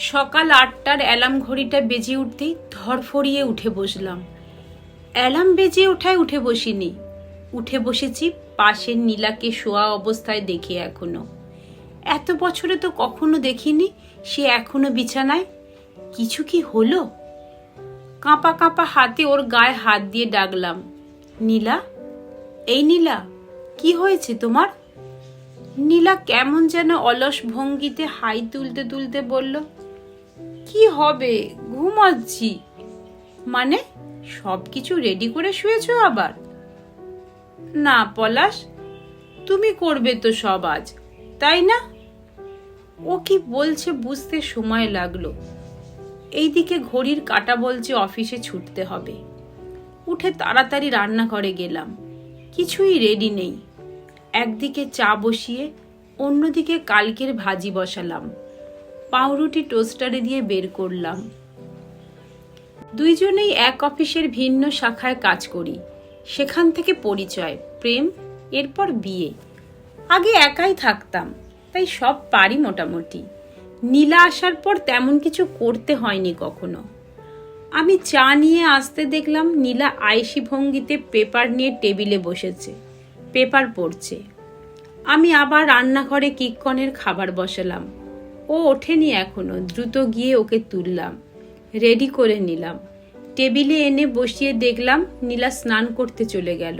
সকাল আটটার অ্যালার্ম ঘড়িটা বেজে উঠতেই ধরফরিয়ে উঠে বসলাম। অ্যালার্ম বেজে ওঠায় উঠে বসিনি। উঠে বসেছি পাশের নীলাকে শোয়া অবস্থায় দেখে এখনও। এত বছরে তো কখনো দেখিনি, সে এখনও বিছানায়। কিছু কি হলো? কাঁপা কাঁপা হাতে ওর গায়ে হাত দিয়ে ডাকলাম। নীলা? এই নীলা, কি হয়েছে তোমার? নীলা কেমন যেন অলস ভঙ্গিতে হাই তুলতে তুলতে বলল কি হবে? ঘুমাচ্ছি মানে সব কিছু রেডি করে শুয়েছো আবার? না, পলাশ, তুমি করবে তো সব আজ, তাই না? ও কি বলছে বুঝতে সময় লাগল। এইদিকে ঘড়ির কাটা বলছে অফিসে ছুটতে হবে। উঠে তাড়াতাড়ি রান্নাঘরে গেলাম। কিছুই রেডি নেই। একদিকে চা বসিয়ে, অন্যদিকে কালকের ভাজি বসালাম। পাউরুটি টোস্টারে দিয়ে বের করলাম। দুইজনেই এক অফিসের ভিন্ন শাখায় কাজ করি। সেখান থেকে পরিচয়, প্রেম, এরপর বিয়ে। আগে একাই থাকতাম, তাই সব পারি মোটামুটি। নীলা আসার পর তেমন কিছু করতে হয়নি কখনো। আমি চা নিয়ে আসতে দেখলাম নীলা আয়েসি ভঙ্গিতে পেপার নিয়ে টেবিলে বসেছে, পেপার পড়ছে। আমি আবার রান্নাঘরে কিকনের খাবার বসালাম। ও ওঠেনি এখনও, দ্রুত গিয়ে ওকে তুললাম। রেডি করে নিলাম। টেবিলে এনে বসিয়ে দেখলাম নীলা স্নান করতে চলে গেল।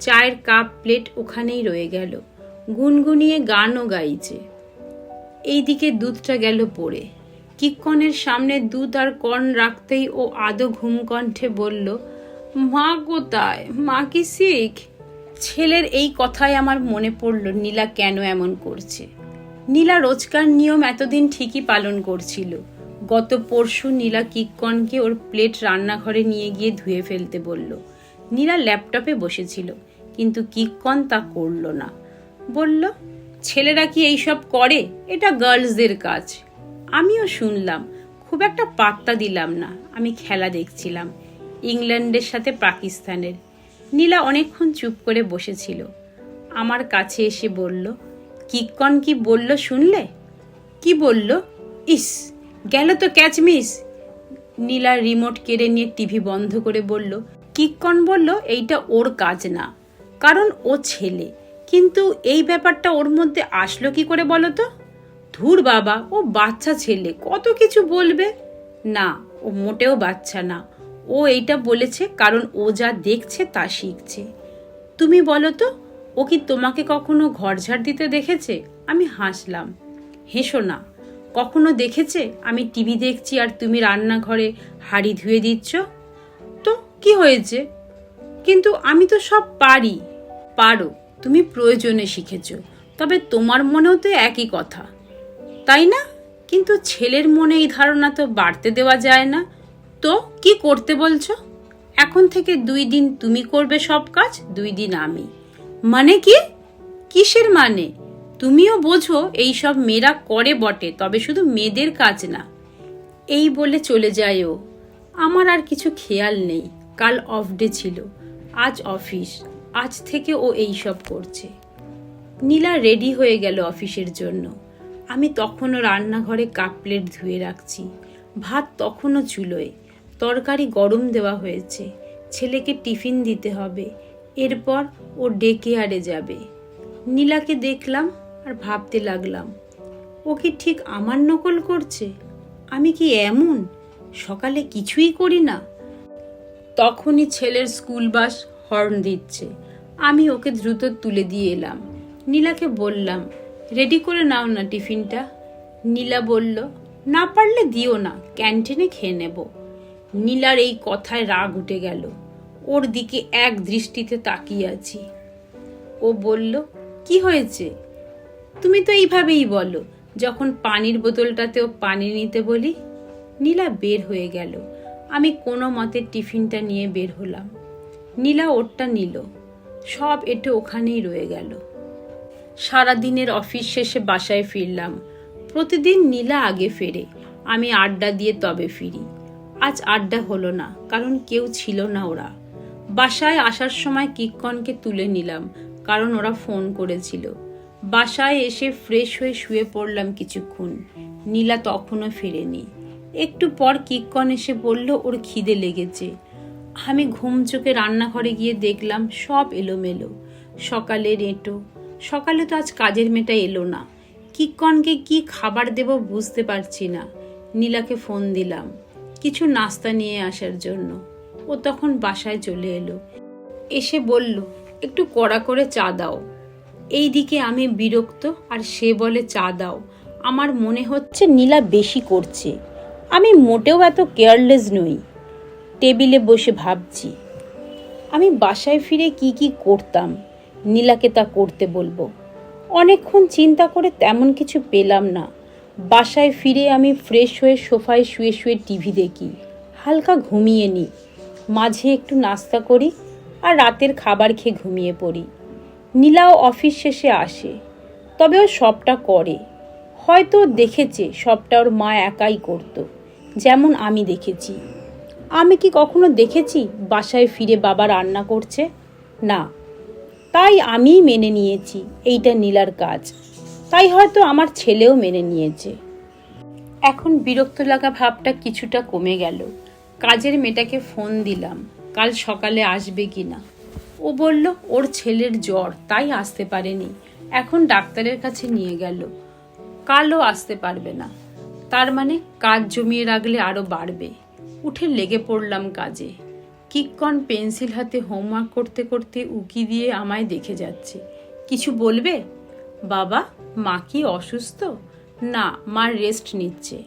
চায়ের কাপ, প্লেট ওখানেই রয়ে গেল। গুনগুনিয়ে গানও গাইছে। এইদিকে দুধটা গেল পড়ে। কিক্ষণের সামনে দুধ আর কর্ণ রাখতেই ও আদো ঘুম কণ্ঠে বলল, মা কোথায়? মা কি শিখ ছেলের এই কথায় আমার মনে পড়ল নীলা কেন এমন করছে। নীলা রোজকার নিয়ম এতদিন ঠিকই পালন করছিল। গত পরশু নীলা কিকনকে ওর প্লেট রান্নাঘরে নিয়ে গিয়ে ধুয়ে ফেলতে বলল। নীলা ল্যাপটপে বসেছিল, কিন্তু কিকন তা করল না। বলল, ছেলেরা কি এইসব করে? এটা গার্লসদের কাজ। আমিও শুনলাম, খুব একটা পাত্তা দিলাম না, আমি খেলা দেখছিলাম, ইংল্যান্ডের সাথে পাকিস্তানের। নীলা অনেকক্ষণ চুপ করে বসেছিল। আমার কাছে এসে বলল কিকন কি বলল শুনলে? কি বলল? ইস, গেল তো ক্যাচ মিস নীলা রিমোট কেড়ে নিয়ে টিভি বন্ধ করে বলল, কিকন বলল, এইটা ওর কাজ না, কারণ ও ছেলে। কিন্তু এই ব্যাপারটা ওর মধ্যে আসলো কি করে বলো তো? ধুর বাবা, ও বাচ্চা ছেলে, কত কিছু বলবে? না, ও মোটেও বাচ্চা না। ও এইটা বলেছে কারণ ও যা দেখছে তা শিখছে। তুমি বলো তো ও কি তোমাকে কখনো ঘর ঝাড় দিতে দেখেছে? আমি হাসলাম। হেসো না। কখনো দেখেছে? আমি টিভি দেখছি আর তুমি রান্নাঘরে হাড়ি ধুয়ে দিচ্ছ। তো কি হয়েছে? কিন্তু আমি তো সব পারি। পারো, তুমি প্রয়োজনে শিখেছ। তবে তোমার মনেও তো একই কথা। তাই না? কিন্তু ছেলের মনে এই ধারণা তো বাড়তে দেওয়া যায় না। তো কি করতে বলছো? এখন থেকে দুই দিন তুমি করবে সব কাজ, দুই দিন আমি। মানে কি? কিসের মানে? তুমিও বোঝো এই সব মেয়েরা করে বটে, তবে শুধু মেয়েদের কাজ না। এই বলে চলে যায় ও আমার আর কিছু খেয়াল নেই, কাল অফ ডে ছিল, আজ অফিস আজ থেকে ও এই সব করছে। নীলা রেডি হয়ে গেল অফিসের জন্য। আমি তখনও রান্নাঘরে কাপ প্লেট ধুয়ে রাখছি, ভাত তখনও চুলোয়। তরকারি গরম দেওয়া হয়েছে, ছেলেকে টিফিন দিতে হবে এরপর ও ডেকে আরে যাবে। নীলাকে দেখলাম আর ভাবতে লাগলাম, ও কি ঠিক আমার নকল করছে? আমি কি এমন? সকালে কিছুই করি না? তখনই ছেলের স্কুল বাস হর্ন দিচ্ছে। আমি ওকে দ্রুত তুলে দিয়ে এলাম। নীলাকে বললাম, রেডি করে নাও না টিফিনটা। নীলা বলল, না পারলে দিও না, ক্যান্টিনে খেয়ে নেব। নীলার এই কথায় রাগ উঠে গেল। ওর দিকে এক দৃষ্টিতে তাকিয়ে আছি। ও বলল, কি হয়েছে? তুমি তো এইভাবেই বলো, যখন পানির বোতলটাতেও পানি নিতে বলি, নীলা বের হয়ে গেল। আমি কোনো মতে টিফিনটা নিয়ে বের হলাম। নীলা ওরটা নিল, সব এটে ওখানেই রয়ে গেল। সারা দিনের অফিস শেষে বাসায় ফিরলাম। প্রতিদিন নীলা আগে ফেরে, আমি আড্ডা দিয়ে তবে ফিরি। আজ আড্ডা হলো না, কারণ কেউ ছিল না ওরা। বাসায় আসার সময় কিকনকে তুলে নিলাম, কারণ ওরা ফোন করেছিল। বাসায় এসে ফ্রেশ হয়ে শুয়ে পড়লাম কিছুক্ষণ। নীলা তখনও ফেরেনি। একটু পর কিকন এসে বলল, ওর খিদে লেগেছে। আমি ঘুম চোখে রান্নাঘরে গিয়ে দেখলাম, সব এলোমেলো। সকালে রেঁটো, সকালে তো আজ কাজের মেয়েটা এলো না। কিকনকে কি খাবার দেব বুঝতে পারছি না। নীলাকে ফোন দিলাম, কিছু নাস্তা নিয়ে আসার জন্য। ও তখন বাসায় চলে এলো। এসে বলল, একটু কড়া করে চা দাও। এইদিকে আমি বিরক্ত আর সে বলে, চা দাও। আমার মনে হচ্ছে নীলা বেশি করছে। আমি মোটেও এত কেয়ারলেস নই। টেবিলে বসে ভাবছি, আমি বাসায় ফিরে কি কি করতাম, নীলাকে তা করতে বলব। অনেকক্ষণ চিন্তা করে তেমন কিছু পেলাম না। বাসায় ফিরে আমি ফ্রেশ হয়ে সোফায় শুয়ে শুয়ে টিভি দেখি। হালকা ঘুমিয়ে নিই। মাঝে একটু নাস্তা করি আর রাতের খাবার খেয়ে ঘুমিয়ে পড়ি। নীলাও অফিস শেষে আসে, তবে ও সবটা করে। হয়তো দেখেছে সবটা ওর মা একাই করতো, যেমন আমি দেখেছি। আমি কি কখনো দেখেছি বাসায় ফিরে বাবা রান্না করছে? না। তাই আমিই মেনে নিয়েছি এইটা নীলার কাজ। তাই হয়তো আমার ছেলেও মেনে নিয়েছে। এখন বিরক্ত লাগা ভাবটা কিছুটা কমে গেল। কাজের মেয়েটাকে ফোন দিলাম, কাল সকালে আসবে কি না ও বলল, ওর ছেলের জ্বর, তাই আসতে পারেনি। এখন ডাক্তারের কাছে নিয়ে গেল। কালও আসতে পারবে না। তার মানে কাজ জমিয়ে রাখলে আরও বাড়বে। উঠে লেগে পড়লাম কাজে। কিকন পেন্সিল হাতে হোমওয়ার্ক করতে করতে উকি দিয়ে আমায় দেখে যাচ্ছে। কিছু বলবে? বাবা, মা কি অসুস্থ? না, মা রেস্ট নিচ্ছে।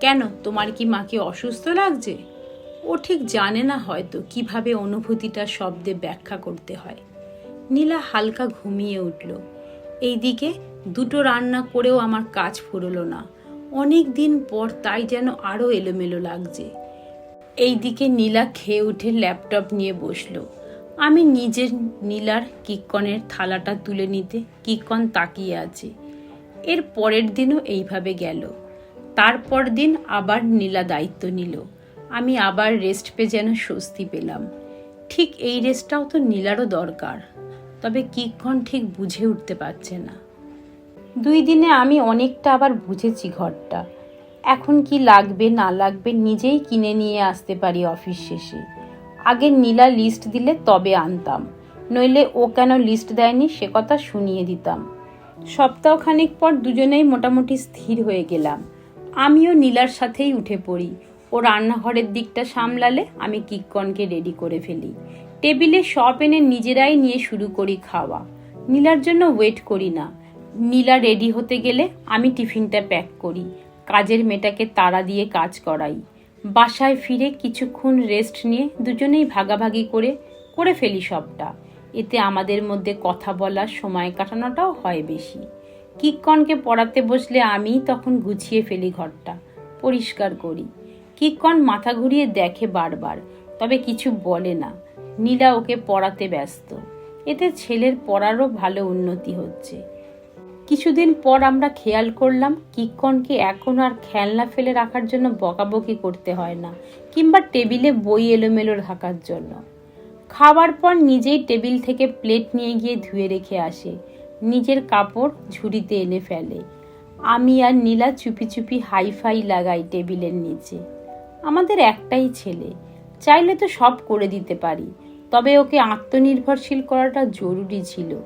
কেন, তোমার কি মাকে অসুস্থ লাগছে? ও ঠিক জানে না হয়তো কীভাবে অনুভূতিটা শব্দে ব্যাখ্যা করতে হয়। নীলা হালকা ঘুমিয়ে উঠল। এইদিকে দুটো রান্না করেও আমার কাজ ফুরলো না। অনেক দিন পর তাই যেন আরও এলোমেলো লাগছে। এইদিকে নীলা খেয়ে উঠে ল্যাপটপ নিয়ে বসল। আমি নিজের নীলার কিকনের থালাটা তুলে নিতে কিকন তাকিয়ে আছে। এর পরের দিনও এইভাবে গেল। তারপর দিন আবার নীলা দায়িত্ব নিল। আমি আবার রেস্ট পেয়ে যেন স্বস্তি পেলাম। ঠিক এই রেস্টটাও তো নীলারও দরকার, তবে কিক্ষণ ঠিক বুঝে উঠতে পারছে না। দুই দিনে আমি অনেকটা আবার বুঝেছি ঘরটা। এখন কি লাগবে, না লাগবে নিজেই কিনে নিয়ে আসতে পারি অফিস শেষে। আগে নীলা লিস্ট দিলে তবে আনতাম, নইলে ও কেন লিস্ট দেয়নি সে কথা শুনিয়ে দিতাম। সপ্তাহখানেক পর দুজনেই মোটামুটি স্থির হয়ে গেলাম। আমিও নীলার সাথেই উঠে পড়ি। ও রান্নাঘরের দিকটা সামলালে আমি কিককনকে রেডি করে ফেলি। টেবিলে সব এনে নিজেরাই নিয়ে শুরু করি খাওয়া। নীলার জন্য ওয়েট করি না। নীলা রেডি হতে গেলে আমি টিফিনটা প্যাক করি। কাজের মেয়েটাকে তাড়া দিয়ে কাজ করাই। বাসায় ফিরে কিছুক্ষণ রেস্ট নিয়ে দুজনেই ভাগাভাগি করে করে ফেলি সবটা। এতে আমাদের মধ্যে কথা বলার সময় কাটানোটাও হয় বেশি। কিককনকে পড়াতে বসলে আমি তখন গুছিয়ে ফেলি ঘরটা। পরিষ্কার করি। কিককন মাথা ঘুরিয়ে দেখে বারবার, তবে কিছু বলে না। নীলা ওকে পড়াতে ব্যস্ত। এতে ছেলের পড়ারও ভালো উন্নতি হচ্ছে। কিছুদিন পর আমরা খেয়াল করলাম কিকনকে এখন আর খেলনা ফেলে রাখার জন্য বকাবকি করতে হয় না, কিংবা টেবিলে বই এলোমেলো রাখার জন্য। খাবার পর নিজেই টেবিল থেকে প্লেট নিয়ে গিয়ে ধুয়ে রেখে আসে। নিজের কাপড় ঝুড়িতে এনে ফেলে। আমি আর নীলা চুপি চুপি হাইফাই লাগাই টেবিলের নিচে। আমাদের একটাই ছেলে। চাইলে তো সব করে দিতে পারি, তবে ওকে আত্মনির্ভরশীল করাটা জরুরি ছিল।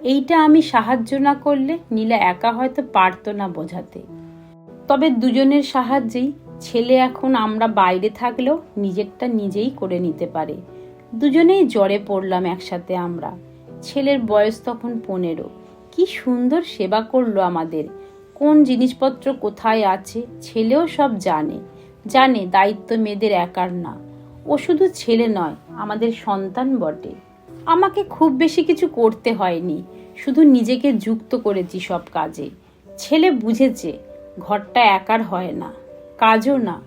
এইটা আমি সাহায্য না করলে নীলা একা হয়তো পারতো না বোঝাতে। তবে দুজনের সাহায্যেই ছেলে এখন আমরা বাইরে থাকলেও নিজেরটা নিজেই করে নিতে পারে। দুজনেই জ্বরে পড়লাম একসাথে আমরা। ছেলের বয়স তখন পনেরো। কি সুন্দর সেবা করল আমাদের। কোন জিনিসপত্র কোথায় আছে, ছেলেও সব জানে। জানে দায়িত্ব মেয়েদের একার না। ও শুধু ছেলে নয়, আমাদের সন্তান বটে। আমাকে খুব বেশি কিছু করতে হয়নি, শুধু নিজেকে যুক্ত করেছি সব কাজে। ছেলে বুঝেছে, ঘরটা একার হয় না, কাজও না।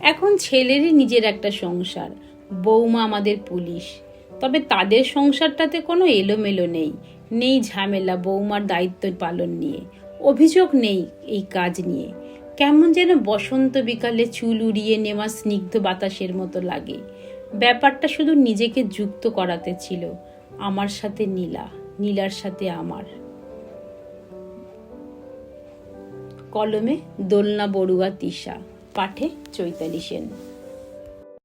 এখন ছেলেরই নিজের একটা সংসার বৌমা আমাদের পুলিশ। তবে তাদের সংসারটাতে কোনো এলোমেলো নেই নেই ঝামেলা বৌমার দায়িত্ব পালন নিয়ে। অভিযোগ নেই এই কাজ নিয়ে। কেমন যেন বসন্ত বিকালে চুল উড়িয়ে নেওয়া স্নিগ্ধ বাতাসের মতো লাগে। ব্যাপারটা শুধু নিজেকে যুক্ত করাতে ছিল। আমার সাথে নীলা, নীলার সাথে আমার। কলমে দোলনা বড়ুয়া তিশা, পাঠে চৈতালি সেন।